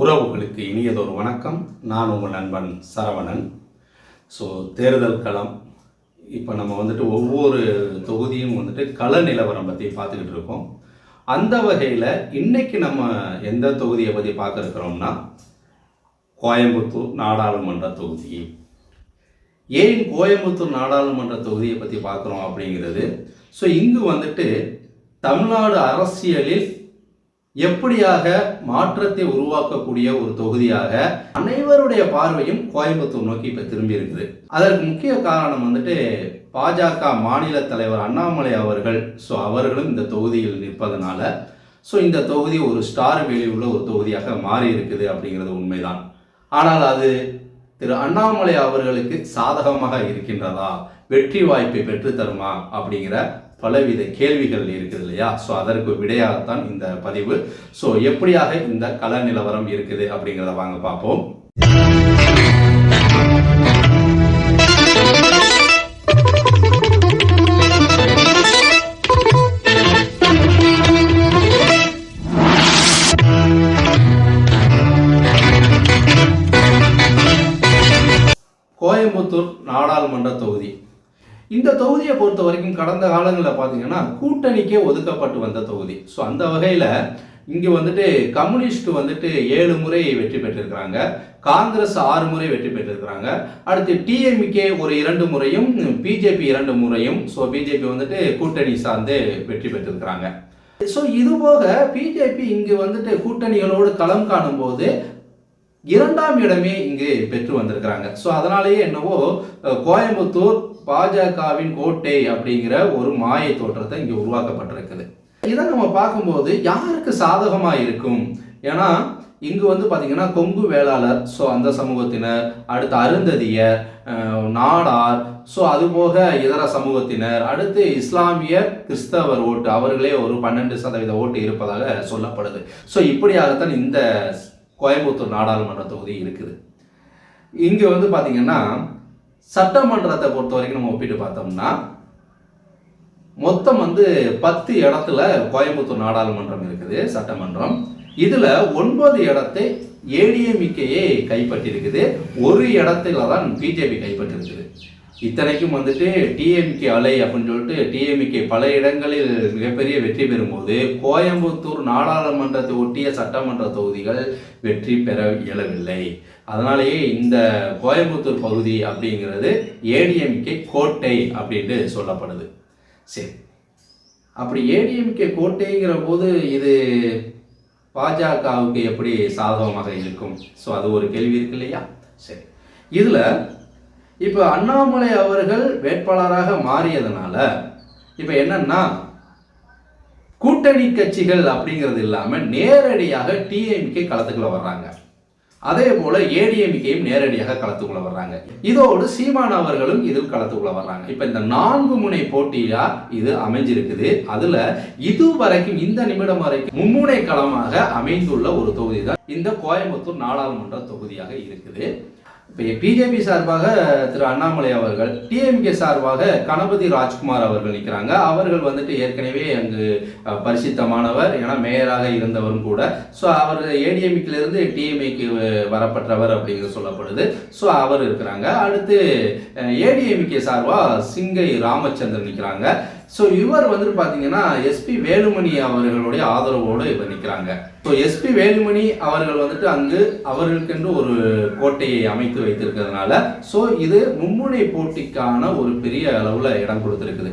உறவுகளுக்கு இனியதொரு வணக்கம். நான் உங்கள் நண்பன் சரவணன். ஸோ தேர்தல் களம். இப்போ நம்ம வந்துட்டு ஒவ்வொரு தொகுதியும் வந்துட்டு கள நிலவரம் பற்றி பார்த்துக்கிட்டு இருக்கோம். அந்த வகையில் இன்றைக்கி நம்ம எந்த தொகுதியை பற்றி பார்க்குறோம்னா கோயம்புத்தூர் நாடாளுமன்ற தொகுதி. ஏன் கோயம்புத்தூர் நாடாளுமன்ற தொகுதியை பற்றி பார்க்குறோம் அப்படிங்கிறது? ஸோ இங்கு வந்துட்டு தமிழ்நாடு அரசியலில் எப்படியாக மாற்றத்தை உருவாக்கக்கூடிய ஒரு தொகுதியாக அனைவருடைய பார்வையும் கோயம்புத்தூர் நோக்கி இப்போ திரும்பி இருக்குது அதற்கு முக்கிய காரணம் வந்துட்டு பாஜக மாநில தலைவர் அண்ணாமலை அவர்கள். ஸோ அவர்களும் இந்த தொகுதியில் நிற்பதனால ஸோ இந்த தொகுதி ஒரு ஸ்டார் வேல்யூ உள்ள ஒரு தொகுதியாக மாறி இருக்குது அப்படிங்கிறது உண்மைதான். ஆனால் அது திரு அண்ணாமலை அவர்களுக்கு சாதகமாக இருக்கின்றதா? வெற்றி வாய்ப்பை பெற்று தருமா அப்படிங்கிற பலவித கேள்விகள் இருக்குது இல்லையா? ஸோ அதற்கு விடையாகத்தான் இந்த பதிவு. ஸோ எப்படியாக இந்த கள நிலவரம் இருக்குது அப்படிங்கிறத வாங்க பார்ப்போம். தொகுதியை பொறுத்த வரைக்கும் கடந்த காலங்களில் பார்த்தீங்கன்னா கூட்டணிக்கே ஒதுக்கப்பட்டு வந்த தொகுதி. ஸோ அந்த வகையில் இங்கே வந்துட்டு கம்யூனிஸ்ட் வந்துட்டு ஏழு முறை வெற்றி பெற்றிருக்கிறாங்க. காங்கிரஸ் ஆறு முறை வெற்றி பெற்றிருக்கிறாங்க. அடுத்து டிஎம்கே ஒரு இரண்டு முறையும் பிஜேபி இரண்டு முறையும். ஸோ பிஜேபி வந்துட்டு கூட்டணி சார்ந்து வெற்றி பெற்றிருக்கிறாங்க. ஸோ இது போக பிஜேபி இங்கு வந்துட்டு கூட்டணிகளோடு களம் காணும்போது இரண்டாம் இடமே இங்கு பெற்று வந்திருக்கிறாங்க. ஸோ அதனாலேயே என்னவோ கோயம்புத்தூர் பாஜகவின் கோட்டை அப்படிங்கிற ஒரு மாய தோற்றத்தை இங்கே உருவாக்கப்பட்டிருக்குது. இதை நம்ம பார்க்கும்போது யாருக்கு சாதகமாக இருக்கும்? ஏன்னா இங்கு வந்து பார்த்தீங்கன்னா கொங்கு வேளாளர் ஸோ அந்த சமூகத்தினர் அடுத்து அருந்ததியர் நாடார் ஸோ அதுபோக இதர சமூகத்தினர் அடுத்து இஸ்லாமிய கிறிஸ்தவர் ஓட்டு அவர்களே ஒரு பன்னெண்டு சதவீத ஓட்டு இருப்பதாக சொல்லப்படுது. ஸோ இப்படியாகத்தான் இந்த கோயம்புத்தூர் நாடாளுமன்ற தொகுதி இருக்குது. இங்கே வந்து பார்த்தீங்கன்னா சட்டமன்றத்தை பொறுத்த வரைக்கும் நம்ம ஒப்பிட்டு பார்த்தோம்னா மொத்தம் வந்து பத்து இடத்துல கோயம்புத்தூர் நாடாளுமன்றம் இருக்குது சட்டமன்றம். இதில் ஒன்பது இடத்தை ஏடிஎம்கேயே கைப்பற்றியிருக்குது. ஒரு இடத்துல தான் பிஜேபி கைப்பற்றிருக்குது. இத்தனைக்கும் வந்துட்டு டிஎம்கே அலை அப்படின்னு சொல்லிட்டு டிஎம்கே பல இடங்களில் மிகப்பெரிய வெற்றி பெறும்போது கோயம்புத்தூர் நாடாளுமன்றத்தை ஒட்டிய சட்டமன்ற தொகுதிகள் வெற்றி பெற இயலவில்லை. அதனாலேயே இந்த கோயம்புத்தூர் பகுதி அப்படிங்கிறது ஏடிஎம்கே கோட்டை அப்படின்ட்டு சொல்லப்படுது. சரி. அப்படி ஏடிஎம்கே கோட்டைங்கிற போது இது பாஜகவுக்கு எப்படி சாதகமாக இருக்கும்? ஸோ அது ஒரு கேள்வி இருக்கு இல்லையா? சரி. இதில் இப்போ அண்ணாமலை அவர்கள் வேட்பாளராக மாறியதுனால இப்போ என்னன்னா கூட்டணி கட்சிகள் அப்படிங்கிறது இல்லாமல் நேரடியாக டிஎம்கே களத்துக்குள்ள வர்றாங்க. அதே போல ஏடிஎம்கேயும் நேரடியாக களத்துக்குள்ள வர்றாங்க. இதோடு சீமான் அவர்களும் இதில் களத்துக்குள்ள வர்றாங்க. இப்ப இந்த நான்கு முனை போட்டியா இது அமைஞ்சிருக்குது. அதுல இதுவரைக்கும் இந்த நிமிடம் வரைக்கும் மும்முனை களமாக அமைந்துள்ள ஒரு தொகுதி தான் இந்த கோயம்புத்தூர் நாடாளுமன்ற தொகுதியாக இருக்குது. இப்போ பிஜேபி சார்பாக திரு அண்ணாமலை அவர்கள் டிஎம்கே சார்பாக கணபதி ராஜ்குமார் அவர்கள் நிற்கிறாங்க அவர்கள் வந்துட்டு ஏற்கனவே அங்கு பரிசித்தமானவர் ஏன்னா மேயராக இருந்தவரும் கூட. ஸோ அவர் ஏடிஎம்கிலிருந்து டிஎம்ஏக்கு வரப்பட்டவர் அப்படிங்கிறது சொல்லப்படுது. ஸோ அவர் இருக்கிறாங்க. அடுத்து ஏடிஎம்கே சார்பாக சிங்கை ராமச்சந்திரன் நிற்கிறாங்க ஸோ இவர் வந்துட்டு பார்த்தீங்கன்னா எஸ்பி வேலுமணி அவர்களுடைய ஆதரவோடு இவர் நிற்கிறாங்க ஸோ எஸ்பி வேலுமணி அவர்கள் வந்துட்டு அங்கு அவர்களுக்கென்று ஒரு கோட்டையை அமைத்து வைத்திருக்கிறதுனால ஸோ இது மும்முனை போட்டிக்கான ஒரு பெரிய அளவில் இடம் கொடுத்துருக்குது.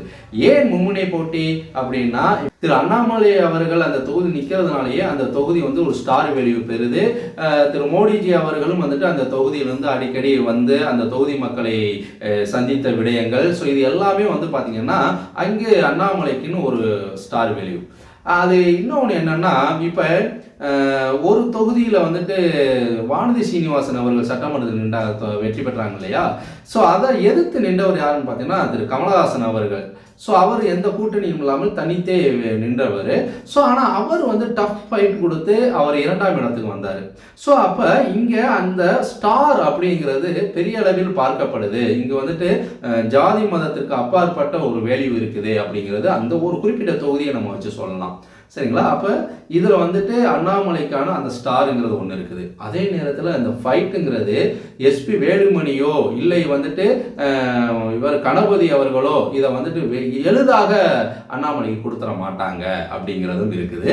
ஏன் மும்முனை போட்டி அப்படின்னா திரு அண்ணாமலை அவர்கள் அந்த தொகுதி நிற்கிறதுனாலேயே அந்த தொகுதி வந்து ஒரு ஸ்டார் வேல்யூ பெறுது. திரு மோடிஜி அவர்களும் வந்துட்டு அந்த தொகுதியிலிருந்து அடிக்கடி வந்து அந்த தொகுதி மக்களை சந்தித்த விடயங்கள். ஸோ இது எல்லாமே வந்து பார்த்தீங்கன்னா அங்கே அண்ணாமலைக்குன்னு ஒரு ஸ்டார் வேல்யூ அது இன்னொன்று என்னன்னா இப்போ ஒரு தொகுதியில் வந்துட்டு வானதி சீனிவாசன் அவர்கள் சட்டமன்றத்தில் நின்றா வெற்றி பெற்றாங்க இல்லையா? ஸோ அதை எதிர்த்து நின்றவர் யாருன்னு பார்த்தீங்கன்னா திரு. கமலஹாசன் அவர்கள். ஸோ அவர் எந்த கூட்டணியும் இல்லாமல் தனித்தே நின்றவர். ஸோ ஆனால் அவர் வந்து டஃப் ஃபைட் கொடுத்து அவர் இரண்டாம் இடத்துக்கு வந்தார். ஸோ அப்போ இங்கே அந்த ஸ்டார் அப்படிங்கிறது பெரிய அளவில் பார்க்கப்படுது. இங்கே வந்துட்டு ஜாதி மதத்திற்கு அப்பாற்பட்ட ஒரு வேல்யூ இருக்குது அப்படிங்கிறது அந்த ஒரு குறிப்பிட்ட தொகுதியை நம்ம வச்சு சொல்லலாம். சரிங்களா? அப்போ இதில் வந்துட்டு அண்ணாமலைக்கான அந்த ஸ்டாருங்கிறது ஒன்று இருக்குது. அதே நேரத்தில் அந்த ஃபைட்டுங்கிறது எஸ்பி வேலுமணியோ இல்லை வந்துட்டு இவர் கணபதி அவர்களோ இதை வந்துட்டு எளிதாக அண்ணாமலைக்கு கொடுத்துட மாட்டாங்க அப்படிங்கிறதும் இருக்குது.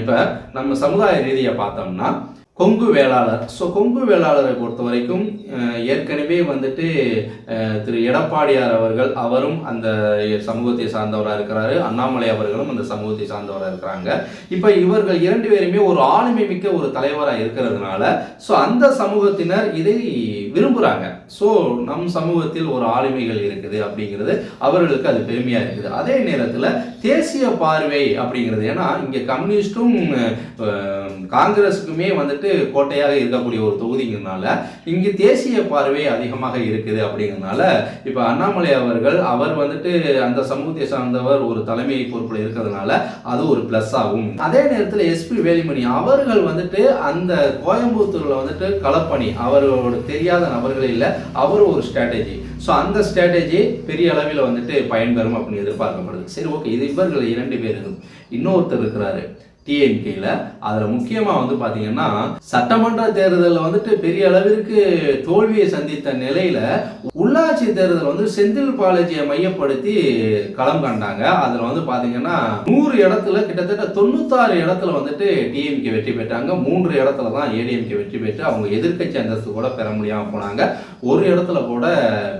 இப்போ நம்ம சமுதாய ரீதியை பார்த்தோம்னா கொங்கு வேளாளர். ஸோ கொங்கு வேளாளரை பொறுத்த வரைக்கும் ஏற்கனவே வந்துட்டு திரு எடப்பாடியார் அவர்கள் அவரும் அந்த சமூகத்தை சார்ந்தவராக இருக்கிறாரு. அண்ணாமலை அவர்களும் அந்த சமூகத்தை சார்ந்தவராக இருக்கிறாங்க. இப்போ இவர்கள் இரண்டு பேருமே ஒரு ஆளுமை மிக்க ஒரு தலைவராக இருக்கிறதுனால ஸோ அந்த சமூகத்தினர் இதை விரும்புகிறாங்க ஸோ நம் சமூகத்தில் ஒரு ஆளுமைகள் இருக்குது அப்படிங்கிறது அவர்களுக்கு அது பெருமையாக இருக்குது. அதே நேரத்தில் தேசிய பார்வை அப்படிங்கிறது ஏன்னா இங்கே கம்யூனிஸ்ட்டும் காங்கிரஸுக்குமே வந்துட்டு கோட்டையாக இருக்கக்கூடிய ஒரு தொகுதிங்கிறதுனால இங்கே தேசிய பார்வை அதிகமாக இருக்குது அப்படிங்கிறதுனால இப்போ அண்ணாமலை அவர்கள் அவர் வந்துட்டு அந்த சமூகத்தை சார்ந்தவர் ஒரு தலைமை பொறுப்பில் இருக்கிறதுனால அது ஒரு ப்ளஸ் ஆகும். அதே நேரத்தில் எஸ்பி வேலுமணி அவர்கள் வந்துட்டு அந்த கோயம்புத்தூரில் வந்துட்டு களப்பணி அவரோட தெரியாத நபர்கள் இல்லை அவரும் ஒரு ஸ்ட்ராட்டஜி ஸோ அந்த ஸ்ட்ராட்டஜி பெரிய அளவில் வந்துட்டு பயன்பெறும் அப்படின்னு எதிர்பார்க்கப்படுது. சரி ஓகே இது இவர்கள் இரண்டு பேர் இன்னொருத்தர் இருக்கிறாரு. டிஎம்கேல அதில் முக்கியமாக வந்து பார்த்தீங்கன்னா சட்டமன்ற தேர்தலில் வந்துட்டு பெரிய அளவிற்கு தோல்வியை சந்தித்த நிலையில உள்ளாட்சி தேர்தல் வந்து செந்தில் பாலாஜியை மையப்படுத்தி களம் கண்டாங்க அதில் வந்து பார்த்தீங்கன்னா நூறு இடத்துல கிட்டத்தட்ட தொண்ணூத்தாறு இடத்துல வந்துட்டு டிஎம்கே வெற்றி பெற்றாங்க. மூன்று இடத்துல தான் ஏடிஎம்கே வெற்றி பெற்று அவங்க எதிர்க்கட்சி அந்தஸ்து கூட பெற முடியாமல் போனாங்க. ஒரு இடத்துல கூட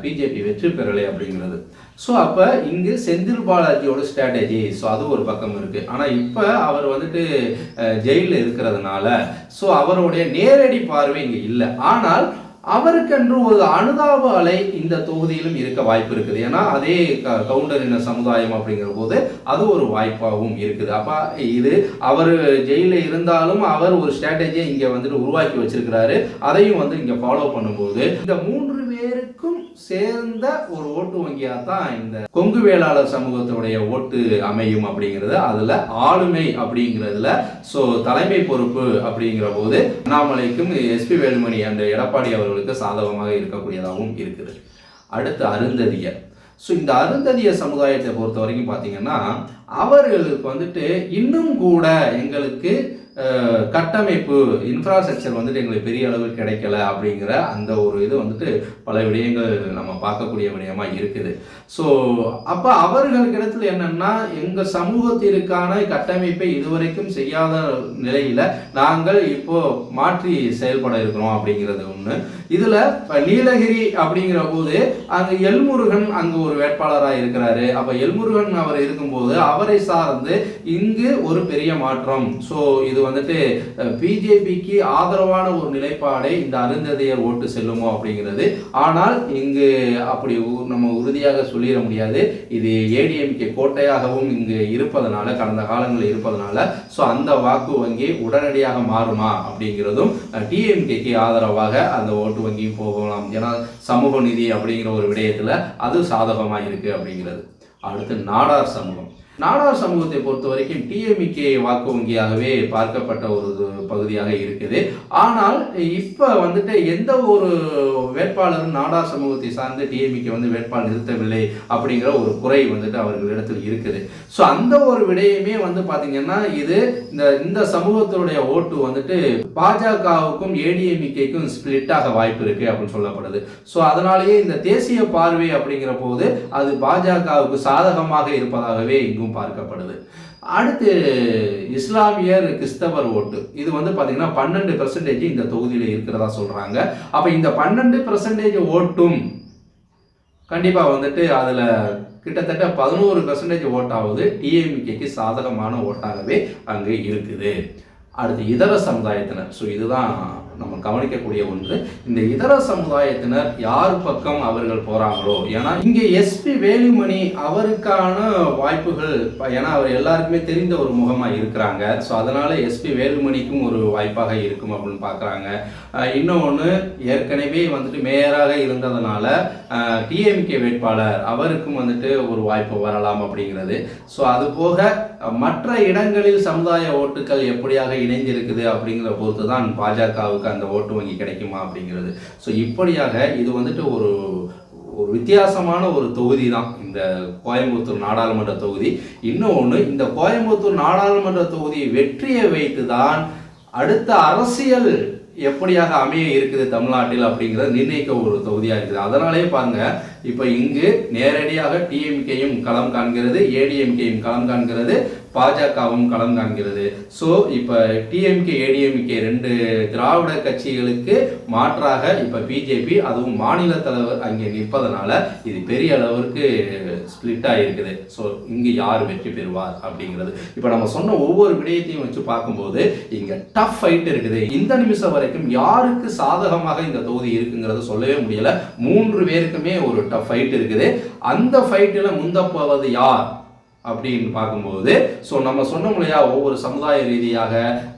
பிஜேபி வெற்றி பெறலை அப்படிங்கிறது. ஸோ அப்போ இங்கு செந்தில் பாலாஜியோட ஸ்ட்ராட்டஜி ஸோ அது ஒரு பக்கம் இருக்குது ஆனால் இப்போ அவர் வந்துட்டு ஜெயிலில் இருக்கிறதுனால ஸோ அவருடைய நேரடி பார்வை இங்கே இல்லை. ஆனால் அவருக்கென்று ஒரு அனுதாப அலை இந்த தொகுதியிலும் இருக்க வாய்ப்பு இருக்குது. ஏன்னா அதே க- கவுண்டர் இன சமுதாயம் அப்படிங்கிற போது அது ஒரு வாய்ப்பாகவும் இருக்குது. அப்போ இது அவர் ஜெயிலில் இருந்தாலும் அவர் ஒரு ஸ்ட்ராட்டஜியை இங்கே வந்துட்டு உருவாக்கி வச்சிருக்கிறாரு. அதையும் வந்து இங்கே ஃபாலோ பண்ணும்போது இந்த மூன்று பேருக்கும் சேர்ந்த ஒரு ஓட்டு வங்கியாக தான் இந்த கொங்கு வேளாளர் சமூகத்தினுடைய ஓட்டு அமையும் அப்படிங்கிறது. அதில் ஆளுமை அப்படிங்கிறதுல ஸோ தலைமை பொறுப்பு அப்படிங்கிற போது அண்ணாமலைக்கும் எஸ்பி வேலுமணி அந்த எடப்பாடி அவர்களுக்கு சாதகமாக இருக்கக்கூடியதாகவும் இருக்குது. அடுத்து அருந்ததியர். ஸோ இந்த அருந்ததிய சமுதாயத்தை பொறுத்த வரைக்கும் பார்த்தீங்கன்னா அவர்களுக்கு வந்துட்டு இன்னும் கூட எங்களுக்கு கட்டமைப்பு இன்ஃப்ராஸ்ட்ரக்சர் வந்துட்டு எங்களுக்கு பெரிய அளவு கிடைக்கல அப்படிங்கிற அந்த ஒரு இது வந்துட்டு பல விடயங்கள் நம்ம பார்க்கக்கூடிய விடயமா இருக்குது. ஸோ அப்போ அவர்களுக்கு இடத்துல என்னன்னா எங்கள் சமூகத்திற்கான கட்டமைப்பை இதுவரைக்கும் செய்யாத நிலையில் நாங்கள் இப்போ மாற்றி செயல்பட இருக்கிறோம் அப்படிங்கிறது ஒன்று இதில் இப்போ நீலகிரி அப்படிங்கிற போது அங்கே எல்முருகன் அங்கே ஒரு வேட்பாளராக இருக்கிறாரு. அப்போ எல்முருகன் அவர் இருக்கும்போது அவரை சார்ந்து இங்கு ஒரு பெரிய மாற்றம். ஸோ இது வந்துட்டு பிஜேபிக்கு ஆதரவான ஒரு நிலைப்பாடை இந்த அருந்ததியர் ஓட்டு செல்லுமோ அப்படிங்கிறது. ஆனால் இங்கு அப்படி உ- நம்ம உறுதியாக சொல்லிட முடியாது. இது ஏடிஎம்கே கோட்டையாகவும் இங்கு இருப்பதனால கடந்த காலங்களில் இருப்பதனால ஸோ அந்த வாக்கு வங்கி உடனடியாக மாறுமா அப்படிங்கிறதும் டிஎம்கேக்கு ஆதரவாக அந்த ஓட்டு வங்கியும் போகலாம். ஏன்னா சமூக நிதி அப்படிங்கிற ஒரு விடயத்தில் அது சாதகமாக இருக்குது அப்படிங்கிறது. அடுத்து நாடார் சமூகம். நாடார் சமூகத்தை பொறுத்த வரைக்கும் டிஎம்கே வாக்கு வங்கியாகவே பார்க்கப்பட்ட ஒரு பகுதியாக இருக்குது. ஆனால் இப்போ வந்துட்டு எந்த ஒரு வேட்பாளரும் நாடார் சமூகத்தை சார்ந்து டிஎம்கே வந்து வேட்பாளர் நிறுத்தவில்லை அப்படிங்கிற ஒரு குறை வந்துட்டு அவர்களிடத்தில் இருக்குது. ஸோ அந்த ஒரு விடயமே வந்து பார்த்தீங்கன்னா இது இந்த இந்த சமூகத்தினுடைய ஓட்டு வந்துட்டு பாஜகவுக்கும் ஏடிஎம்கேக்கும் ஸ்பிளிட்டாக வாய்ப்பு இருக்கு அப்படின்னு சொல்லப்படுது. ஸோ அதனாலேயே இந்த தேசிய பார்வை அப்படிங்கிற போது அது பாஜகவுக்கு சாதகமாக இருப்பதாகவே இங்கும் பார்க்கப்படுது. அடுத்து இஸ்லாமியர் கிறிஸ்தவர் ஓட்டு. இது வந்து பார்த்தீங்கன்னா பன்னெண்டு பெர்சன்டேஜ் இந்த தொகுதியில் இருக்கிறதா சொல்கிறாங்க அப்போ இந்த பன்னெண்டு பெர்சன்டேஜ் ஓட்டும் கண்டிப்பாக வந்துட்டு அதில் கிட்டத்தட்ட பதினோரு பெர்சன்டேஜ் ஓட்டாவது டிஎம்கேக்கு சாதகமான ஓட்டாகவே அங்கே இருக்குது. அடுத்து இதர சமுதாயத்தினர். ஸோ இதுதான் நம்ம கவனிக்கக்கூடிய ஒன்று. இந்த இதர சமுதாயத்தினர் யார் பக்கம் அவர்கள் போகிறாங்களோ ஏன்னா இங்கே எஸ்பி வேலுமணி அவருக்கான வாய்ப்புகள் ஏன்னா அவர் எல்லாருக்குமே தெரிந்த ஒரு முகமாக இருக்கிறாங்க. ஸோ அதனால் எஸ்பி வேலுமணிக்கும் ஒரு வாய்ப்பாக இருக்கும் அப்படின்னு பார்க்குறாங்க. இன்னொன்று ஏற்கனவே வந்துட்டு மேயராக இருந்ததுனால டிஎம்கே வேட்பாளர் அவருக்கும் வந்துட்டு ஒரு வாய்ப்பு வரலாம் அப்படிங்கிறது. ஸோ அது போக மற்ற இடங்களில் சமுதாய ஓட்டுகள் எப்படியாக இணைஞ்சிருக்குது அப்படிங்கிற பொறுத்து தான் பாஜகவுக்கு அந்த ஓட்டு வங்கி கிடைக்குமா அப்படிங்கிறது. ஸோ இப்படியாக இது வந்துட்டு ஒரு ஒரு வித்தியாசமான ஒரு தொகுதி தான் இந்த கோயம்புத்தூர் நாடாளுமன்ற தொகுதி. இன்னொன்று இந்த கோயம்புத்தூர் நாடாளுமன்ற தொகுதி வெற்றியை வைத்து தான் அடுத்த அரசியல் எப்படியாக அமைய இருக்குது தமிழ்நாட்டில் அப்படிங்கிறத நிர்ணயிக்க ஒரு தொகுதியாக இருக்குது. அதனாலே பாருங்க இப்போ இங்கு நேரடியாக டிஎம்கேயும் களம் காண்கிறது ஏடிஎம்கேயும் களம் காண்கிறது பாஜகவும் களம் காண்கிறது. ஸோ இப்போ டிஎம்கே ஏடிஎம்கே ரெண்டு திராவிட கட்சிகளுக்கு மாற்றாக இப்போ பிஜேபி அதுவும் மாநில தலைவர் அங்கே நிற்பதனால இது பெரிய அளவிற்கு ஸ்பிளிட் ஆகிருக்குது ஸோ இங்கே யார் வெற்றி பெறுவார் அப்படிங்கிறது. இப்போ நம்ம சொன்ன ஒவ்வொரு விடயத்தையும் வச்சு பார்க்கும்போது இங்கே டஃப் ஃபைட் இருக்குது. இந்த நிமிஷம் வரைக்கும் யாருக்கு சாதகமாக இந்த தொகுதி இருக்குங்கிறத சொல்லவே முடியல. மூன்று பேருக்குமே ஒரு டஃப் ஃபைட் இருக்குது. அந்த ஃபைட்டில் முந்தப்போவது யார்? அப்படின்னு பார்க்கும்போது ஸோ நம்ம சொன்னோம் இல்லையா ஒவ்வொரு சமுதாய ரீதியாக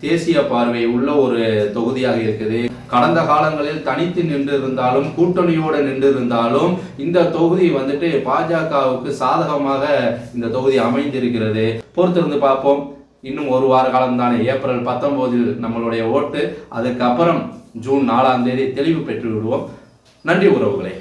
தேசிய பார்வை உள்ள ஒரு தொகுதியாக இருக்குது. கடந்த காலங்களில் தனித்து நின்று இருந்தாலும் கூட்டணியோடு நின்று இருந்தாலும் இந்த தொகுதி வந்துட்டு பாஜகவுக்கு சாதகமாக இந்த தொகுதி அமைந்திருக்கிறது. பொறுத்திருந்து பார்ப்போம். இன்னும் ஒரு வார காலம் தானே ஏப்ரல் பத்தொம்போதில் நம்மளுடைய ஓட்டு. அதுக்கப்புறம் ஜூன் நாலாம் தேதி தெளிவு பெற்று விடுவோம் நன்றி உறவுகளே.